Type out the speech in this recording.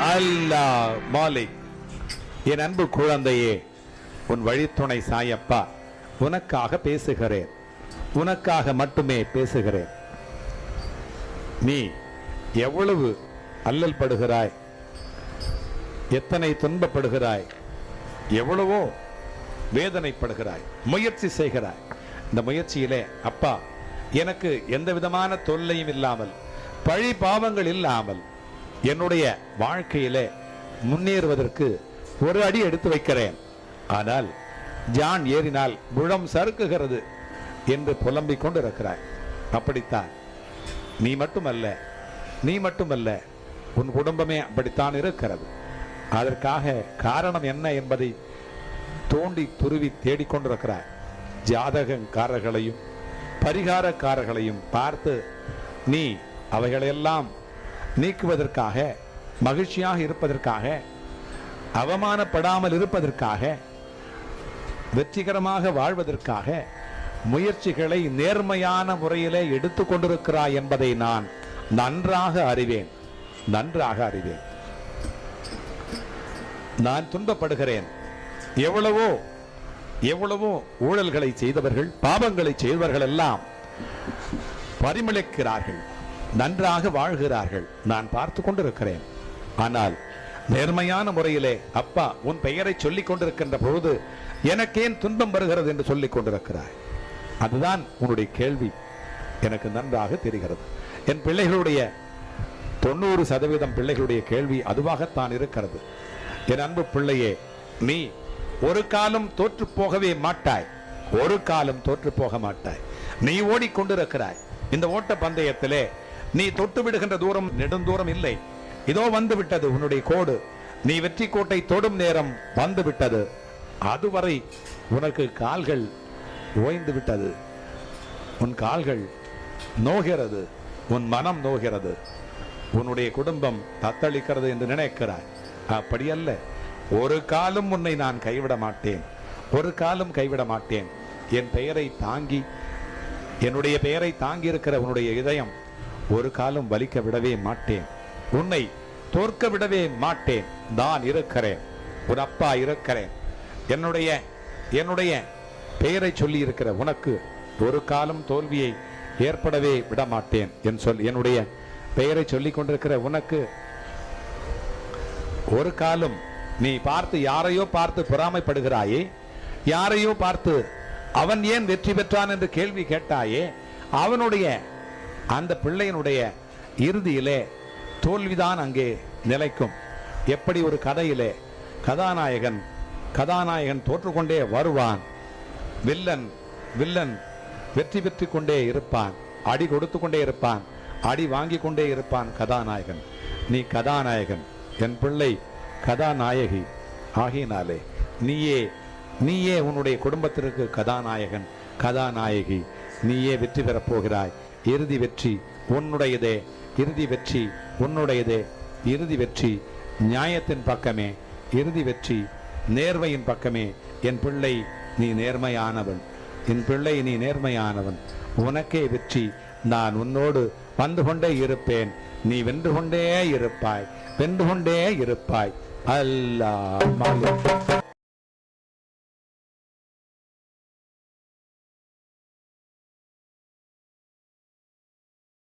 அல்லா மாலிக் என் அன்பு குழந்தையே உன் வழித்துணை சாயப்பா உனக்காக பேசுகிறேன். உனக்காக மட்டுமே பேசுகிறேன். நீ எவ்வளவு அல்லல் படுகிறாய்? எத்தனை துன்பப்படுகிறாய்? எவ்வளவோ வேதனைப்படுகிறாய் முயற்சி செய்கிறாய். இந்த முயற்சியிலே அப்பா எனக்கு எந்த விதமான தொல்லையும் இல்லாமல் பழி பாவங்கள் இல்லாமல் என்னுடைய வாழ்க்கையிலே முன்னேறுவதற்கு ஒரு அடி எடுத்து வைக்கிறேன். ஆனால் ஜான் ஏறினால் முழம் சறுக்குகிறது என்று புலம்பிக் கொண்டு இருக்கிறாய் அப்படித்தான். நீ மட்டுமல்ல நீ மட்டுமல்ல உன் குடும்பமே அப்படித்தான் இருக்கிறது. அதற்காக காரணம் என்ன என்பதை தோண்டி துருவி தேடிக்கொண்டிருக்கிறாய் ஜாதகக்காரர்களையும் பரிகாரக்காரர்களையும் பார்த்து நீ அவைகளையெல்லாம் நீக்குவதற்காக மகிழ்ச்சியாக இருப்பதற்காக அவமானப்படாமல் இருப்பதற்காக வெற்றிகரமாக வாழ்வதற்காக முயற்சிகளை நேர்மையான முறையிலே எடுத்து கொண்டிருக்கிறாய் என்பதை நான் நன்றாக அறிவேன். நன்றாக அறிவேன். நான் துன்பப்படுகிறேன். எவ்வளவோ எவ்வளவோ ஊழல்களை செய்தவர்கள் பாவங்களை செய்தவர்கள் எல்லாம் பரிமளிக்கிறார்கள். நன்றாக வாழ்கிறார்கள். நான் பார்த்து கொண்டிருக்கிறேன். ஆனால் நேர்மையான முறையிலே அப்பா உன் பெயரை சொல்லிக் கொண்டிருக்கின்ற பொழுது எனக்கேன் துன்பம் வருகிறது என்று சொல்லிக் கொண்டிருக்கிறாய். அதுதான் உன்னுடைய கேள்வி. எனக்கு நன்றாக தெரிகிறது. என் பிள்ளைகளுடைய தொண்ணூறு சதவீதம் பிள்ளைகளுடைய கேள்வி அதுவாகத்தான் இருக்கிறது. என் அன்பு பிள்ளையே நீ ஒரு காலம் தோற்று போகவே மாட்டாய். ஒரு காலம் தோற்று போக மாட்டாய். நீ ஓடிக்கொண்டிருக்கிறாய். இந்த ஓட்ட பந்தயத்திலே நீ தொட்டு விடுகின்ற தூரம் நெடுந்தூரம் இல்லை. இதோ வந்து விட்டது உன்னுடைய கோடு. நீ வெற்றி கோட்டை தொடும் நேரம் வந்து விட்டது. அதுவரை உனக்கு கால்கள் ஓய்ந்து விட்டது. உன் கால்கள் நோகிறது. உன் மனம் நோகிறது. உன்னுடைய குடும்பம் தத்தளிக்கிறது என்று நினைக்கிறாய். அப்படி அல்ல ஒரு காலம் உன்னை நான் கைவிட மாட்டேன். ஒரு காலம் கைவிட மாட்டேன். என் பெயரை தாங்கி என்னுடைய பெயரை தாங்கி இருக்கிற உன்னுடைய இதயம் ஒரு காலம் வலிக்க விடவே மாட்டேன். உன்னை தோற்க விடவே மாட்டேன். நான் இருக்கிறேன். உன் அப்பா இருக்கிறேன். என்னுடைய என்னுடைய பெயரை சொல்லி இருக்கிற உனக்கு ஒரு காலம் தோல்வியை ஏற்படவே விட மாட்டேன் என் சொல் என்னுடைய பெயரை சொல்லி கொண்டிருக்கிற உனக்கு ஒரு காலம் நீ பார்த்து யாரையோ பார்த்து பொறாமைப்படுகிறாயே யாரையோ பார்த்து அவன் ஏன் வெற்றி பெற்றான் என்று கேள்வி கேட்டாயே அவனுடைய அந்த பிள்ளையினுடைய இறுதியிலே தோல்விதான் அங்கே நிலைக்கும். எப்படி ஒரு கதையிலே கதாநாயகன் கதாநாயகன் தோற்றுக்கொண்டே வருவான். வில்லன் வில்லன் வெற்றி பெற்று கொண்டே இருப்பான். அடி கொடுத்து கொண்டே இருப்பான். அடி வாங்கி கொண்டே இருப்பான் கதாநாயகன். நீ கதாநாயகன் என் பிள்ளை கதாநாயகி. ஆகினாலே நீயே நீயே உன்னுடைய குடும்பத்திற்கு கதாநாயகன் கதாநாயகி. நீயே வெற்றி பெறப் போகிறாய். இறுதி வெற்றி உன்னுடையதே இறுதி வெற்றி உன்னுடையதே இறுதி வெற்றி நியாயத்தின் பக்கமே இறுதி வெற்றி நேர்மையின் பக்கமே. என் பிள்ளை நீ நேர்மையானவன். என் பிள்ளை நீ நேர்மையானவன். உனக்கே வெற்றி. நான் உன்னோடு வந்து கொண்டே இருப்பேன். நீ வென்று கொண்டே இருப்பாய். வென்று கொண்டே இருப்பாய். அல்லாஹ்